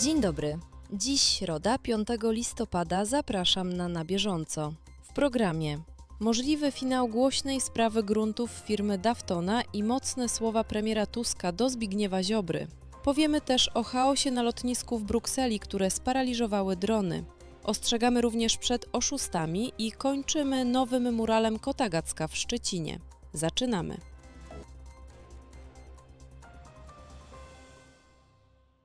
Dzień dobry. Dziś środa, 5 listopada, zapraszam na Na Bieżąco. W programie możliwy finał głośnej sprawy gruntów firmy Daftona i mocne słowa premiera Tuska do Zbigniewa Ziobry. Powiemy też o chaosie na lotnisku w Brukseli, które sparaliżowały drony. Ostrzegamy również przed oszustami i kończymy nowym muralem Kotagacka w Szczecinie. Zaczynamy.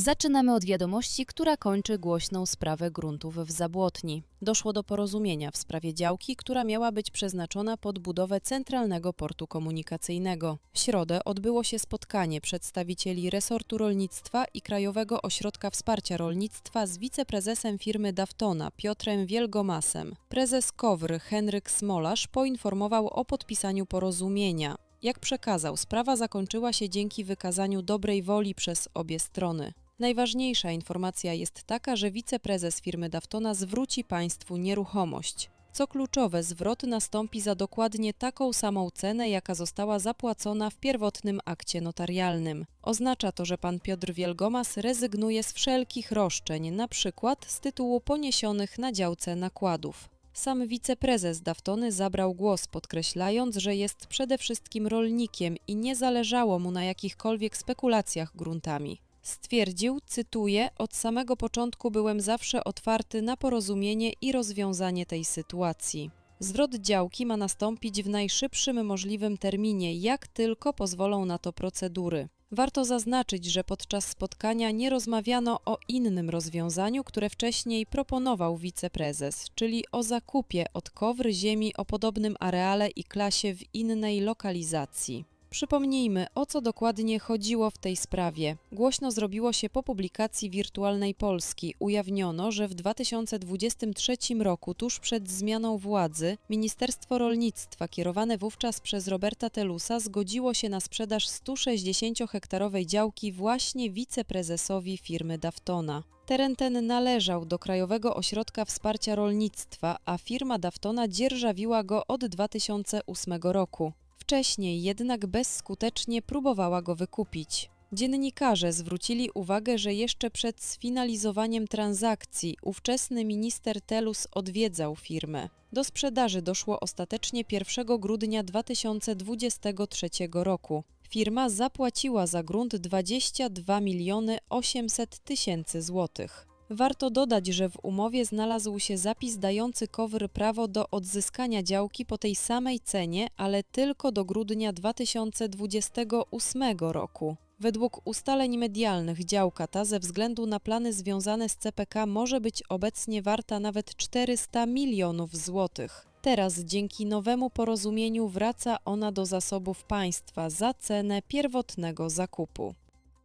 Zaczynamy od wiadomości, która kończy głośną sprawę gruntów w Zabłotni. Doszło do porozumienia w sprawie działki, która miała być przeznaczona pod budowę centralnego portu komunikacyjnego. W środę odbyło się spotkanie przedstawicieli resortu rolnictwa i Krajowego Ośrodka Wsparcia Rolnictwa z wiceprezesem firmy Daftona Piotrem Wielgomasem. Prezes KOWR Henryk Smolarz poinformował o podpisaniu porozumienia. Jak przekazał, sprawa zakończyła się dzięki wykazaniu dobrej woli przez obie strony. Najważniejsza informacja jest taka, że wiceprezes firmy Daftona zwróci państwu nieruchomość. Co kluczowe, zwrot nastąpi za dokładnie taką samą cenę, jaka została zapłacona w pierwotnym akcie notarialnym. Oznacza to, że pan Piotr Wielgomas rezygnuje z wszelkich roszczeń, na przykład z tytułu poniesionych na działce nakładów. Sam wiceprezes Daftony zabrał głos, podkreślając, że jest przede wszystkim rolnikiem i nie zależało mu na jakichkolwiek spekulacjach gruntami. Stwierdził, cytuję: Od samego początku byłem zawsze otwarty na porozumienie i rozwiązanie tej sytuacji. Zwrot działki ma nastąpić w najszybszym możliwym terminie, jak tylko pozwolą na to procedury. Warto zaznaczyć, że podczas spotkania nie rozmawiano o innym rozwiązaniu, które wcześniej proponował wiceprezes, czyli o zakupie od KOWR ziemi o podobnym areale i klasie w innej lokalizacji. Przypomnijmy, o co dokładnie chodziło w tej sprawie. Głośno zrobiło się po publikacji Wirtualnej Polski. Ujawniono, że w 2023 roku, tuż przed zmianą władzy, Ministerstwo Rolnictwa, kierowane wówczas przez Roberta Telusa, zgodziło się na sprzedaż 160-hektarowej działki właśnie wiceprezesowi firmy Daftona. Teren ten należał do Krajowego Ośrodka Wsparcia Rolnictwa, a firma Daftona dzierżawiła go od 2008 roku. Wcześniej jednak bezskutecznie próbowała go wykupić. Dziennikarze zwrócili uwagę, że jeszcze przed sfinalizowaniem transakcji ówczesny minister Telus odwiedzał firmę. Do sprzedaży doszło ostatecznie 1 grudnia 2023 roku. Firma zapłaciła za grunt 22 miliony 800 tysięcy złotych. Warto dodać, że w umowie znalazł się zapis dający KOWR prawo do odzyskania działki po tej samej cenie, ale tylko do grudnia 2028 roku. Według ustaleń medialnych działka ta ze względu na plany związane z CPK może być obecnie warta nawet 400 milionów złotych. Teraz dzięki nowemu porozumieniu wraca ona do zasobów państwa za cenę pierwotnego zakupu.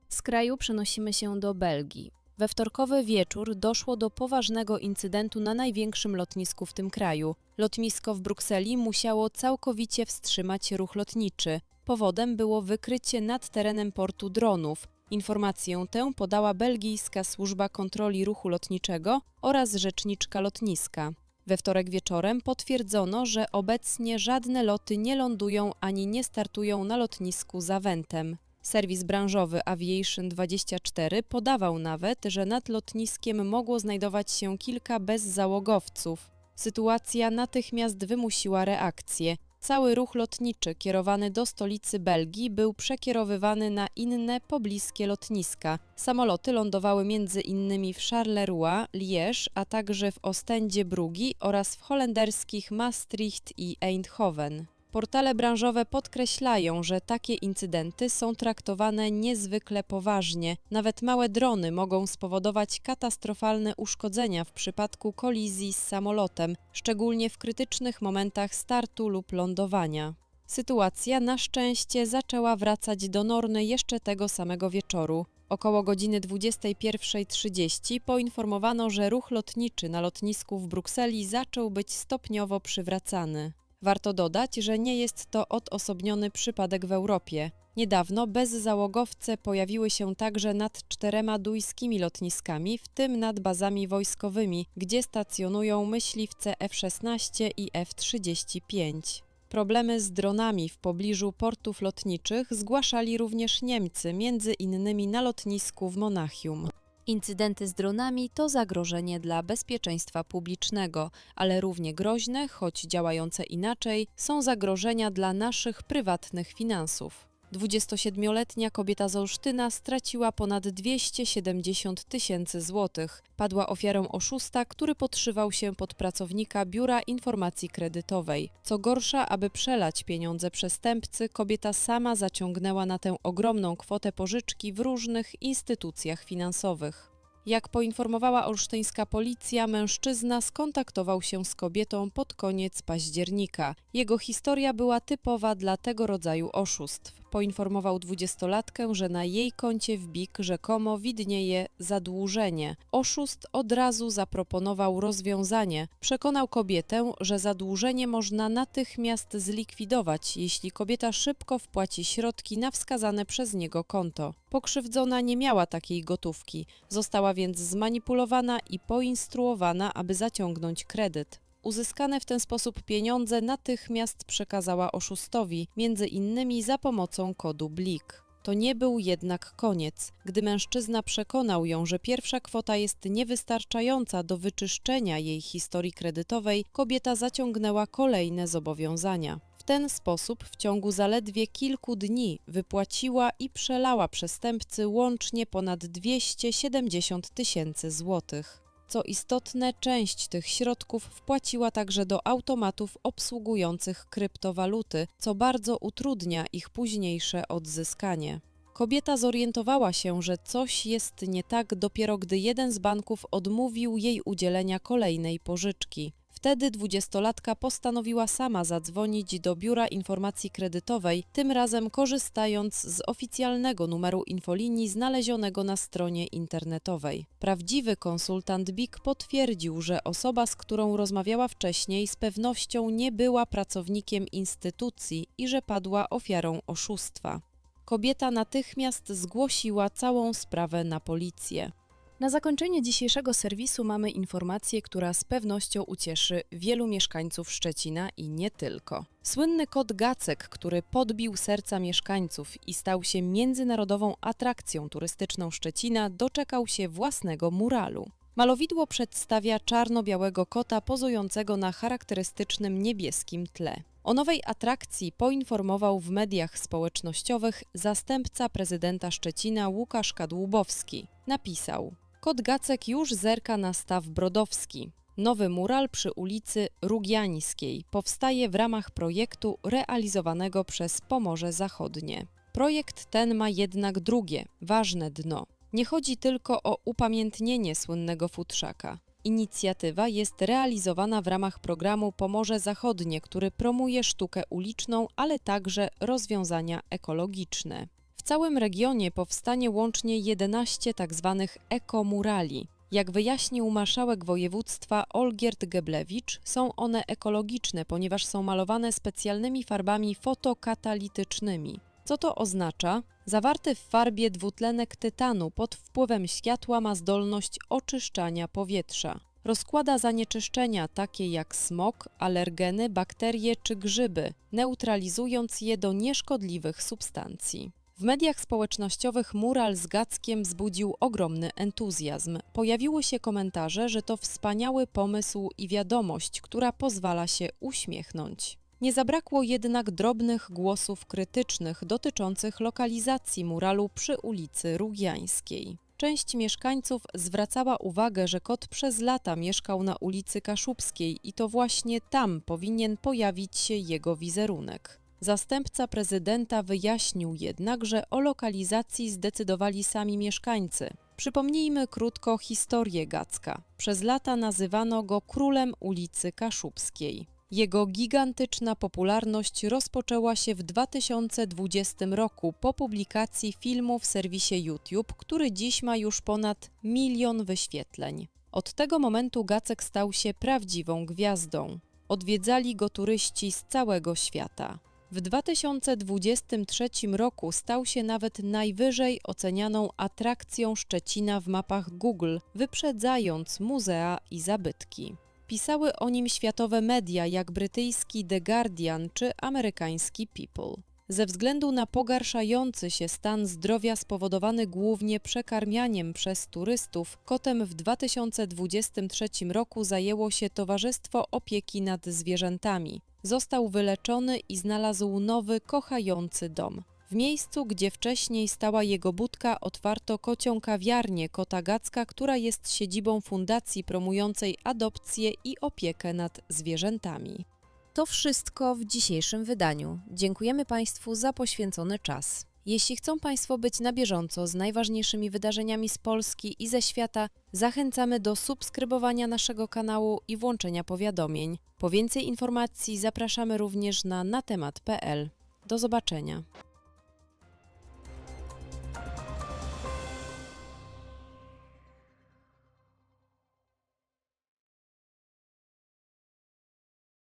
Z kraju przenosimy się do Belgii. We wtorkowy wieczór doszło do poważnego incydentu na największym lotnisku w tym kraju. Lotnisko w Brukseli musiało całkowicie wstrzymać ruch lotniczy. Powodem było wykrycie nad terenem portu dronów. Informację tę podała belgijska służba kontroli ruchu lotniczego oraz rzeczniczka lotniska. We wtorek wieczorem potwierdzono, że obecnie żadne loty nie lądują ani nie startują na lotnisku Zaventem. Serwis branżowy Aviation24 podawał nawet, że nad lotniskiem mogło znajdować się kilka bezzałogowców. Sytuacja natychmiast wymusiła reakcję. Cały ruch lotniczy kierowany do stolicy Belgii był przekierowywany na inne pobliskie lotniska. Samoloty lądowały między innymi w Charleroi, Liège, a także w Ostendzie Brugi oraz w holenderskich Maastricht i Eindhoven. Portale branżowe podkreślają, że takie incydenty są traktowane niezwykle poważnie. Nawet małe drony mogą spowodować katastrofalne uszkodzenia w przypadku kolizji z samolotem, szczególnie w krytycznych momentach startu lub lądowania. Sytuacja na szczęście zaczęła wracać do normy jeszcze tego samego wieczoru. Około godziny 21.30 poinformowano, że ruch lotniczy na lotnisku w Brukseli zaczął być stopniowo przywracany. Warto dodać, że nie jest to odosobniony przypadek w Europie. Niedawno bezzałogowce pojawiły się także nad czterema duńskimi lotniskami, w tym nad bazami wojskowymi, gdzie stacjonują myśliwce F-16 i F-35. Problemy z dronami w pobliżu portów lotniczych zgłaszali również Niemcy, między innymi na lotnisku w Monachium. Incydenty z dronami to zagrożenie dla bezpieczeństwa publicznego, ale równie groźne, choć działające inaczej, są zagrożenia dla naszych prywatnych finansów. 27-letnia kobieta z Olsztyna straciła ponad 270 tysięcy złotych. Padła ofiarą oszusta, który podszywał się pod pracownika Biura Informacji Kredytowej. Co gorsza, aby przelać pieniądze przestępcy, kobieta sama zaciągnęła na tę ogromną kwotę pożyczki w różnych instytucjach finansowych. Jak poinformowała olsztyńska policja, mężczyzna skontaktował się z kobietą pod koniec października. Jego historia była typowa dla tego rodzaju oszustw. Poinformował dwudziestolatkę, że na jej koncie w BIK rzekomo widnieje zadłużenie. Oszust od razu zaproponował rozwiązanie. Przekonał kobietę, że zadłużenie można natychmiast zlikwidować, jeśli kobieta szybko wpłaci środki na wskazane przez niego konto. Pokrzywdzona nie miała takiej gotówki, została więc zmanipulowana i poinstruowana, aby zaciągnąć kredyt. Uzyskane w ten sposób pieniądze natychmiast przekazała oszustowi, między innymi za pomocą kodu BLIK. To nie był jednak koniec. Gdy mężczyzna przekonał ją, że pierwsza kwota jest niewystarczająca do wyczyszczenia jej historii kredytowej, kobieta zaciągnęła kolejne zobowiązania. Ten sposób w ciągu zaledwie kilku dni wypłaciła i przelała przestępcy łącznie ponad 270 tysięcy złotych. Co istotne, część tych środków wpłaciła także do automatów obsługujących kryptowaluty, co bardzo utrudnia ich późniejsze odzyskanie. Kobieta zorientowała się, że coś jest nie tak dopiero gdy jeden z banków odmówił jej udzielenia kolejnej pożyczki. Wtedy dwudziestolatka postanowiła sama zadzwonić do Biura Informacji Kredytowej, tym razem korzystając z oficjalnego numeru infolinii znalezionego na stronie internetowej. Prawdziwy konsultant BIK potwierdził, że osoba, z którą rozmawiała wcześniej, z pewnością nie była pracownikiem instytucji i że padła ofiarą oszustwa. Kobieta natychmiast zgłosiła całą sprawę na policję. Na zakończenie dzisiejszego serwisu mamy informację, która z pewnością ucieszy wielu mieszkańców Szczecina i nie tylko. Słynny kot Gacek, który podbił serca mieszkańców i stał się międzynarodową atrakcją turystyczną Szczecina, doczekał się własnego muralu. Malowidło przedstawia czarno-białego kota pozującego na charakterystycznym niebieskim tle. O nowej atrakcji poinformował w mediach społecznościowych zastępca prezydenta Szczecina Łukasz Kadłubowski. Napisał: Kot Gacek już zerka na staw Brodowski. Nowy mural przy ulicy Rugiańskiej powstaje w ramach projektu realizowanego przez Pomorze Zachodnie. Projekt ten ma jednak drugie, ważne dno. Nie chodzi tylko o upamiętnienie słynnego futrzaka. Inicjatywa jest realizowana w ramach programu Pomorze Zachodnie, który promuje sztukę uliczną, ale także rozwiązania ekologiczne całym regionie powstanie łącznie 11 tzw. Tak ekomurali. Jak wyjaśnił marszałek województwa Olgierd Geblewicz, są one ekologiczne, ponieważ są malowane specjalnymi farbami fotokatalitycznymi. Co to oznacza? Zawarty w farbie dwutlenek tytanu pod wpływem światła ma zdolność oczyszczania powietrza. Rozkłada zanieczyszczenia takie jak smog, alergeny, bakterie czy grzyby, neutralizując je do nieszkodliwych substancji. W mediach społecznościowych mural z Gackiem wzbudził ogromny entuzjazm. Pojawiły się komentarze, że to wspaniały pomysł i wiadomość, która pozwala się uśmiechnąć. Nie zabrakło jednak drobnych głosów krytycznych dotyczących lokalizacji muralu przy ulicy Rugiańskiej. Część mieszkańców zwracała uwagę, że kot przez lata mieszkał na ulicy Kaszubskiej i to właśnie tam powinien pojawić się jego wizerunek. Zastępca prezydenta wyjaśnił jednak, że o lokalizacji zdecydowali sami mieszkańcy. Przypomnijmy krótko historię Gacka. Przez lata nazywano go królem ulicy Kaszubskiej. Jego gigantyczna popularność rozpoczęła się w 2020 roku po publikacji filmu w serwisie YouTube, który dziś ma już ponad milion wyświetleń. Od tego momentu Gacek stał się prawdziwą gwiazdą. Odwiedzali go turyści z całego świata. W 2023 roku stał się nawet najwyżej ocenianą atrakcją Szczecina w mapach Google, wyprzedzając muzea i zabytki. Pisały o nim światowe media jak brytyjski The Guardian czy amerykański People. Ze względu na pogarszający się stan zdrowia spowodowany głównie przekarmianiem przez turystów, kotem w 2023 roku zajęło się Towarzystwo Opieki nad Zwierzętami. Został wyleczony i znalazł nowy, kochający dom. W miejscu, gdzie wcześniej stała jego budka, otwarto kocią kawiarnię Kota Gacka, która jest siedzibą fundacji promującej adopcję i opiekę nad zwierzętami. To wszystko w dzisiejszym wydaniu. Dziękujemy Państwu za poświęcony czas. Jeśli chcą Państwo być na bieżąco z najważniejszymi wydarzeniami z Polski i ze świata, zachęcamy do subskrybowania naszego kanału i włączenia powiadomień. Po więcej informacji zapraszamy również na natemat.pl. Do zobaczenia.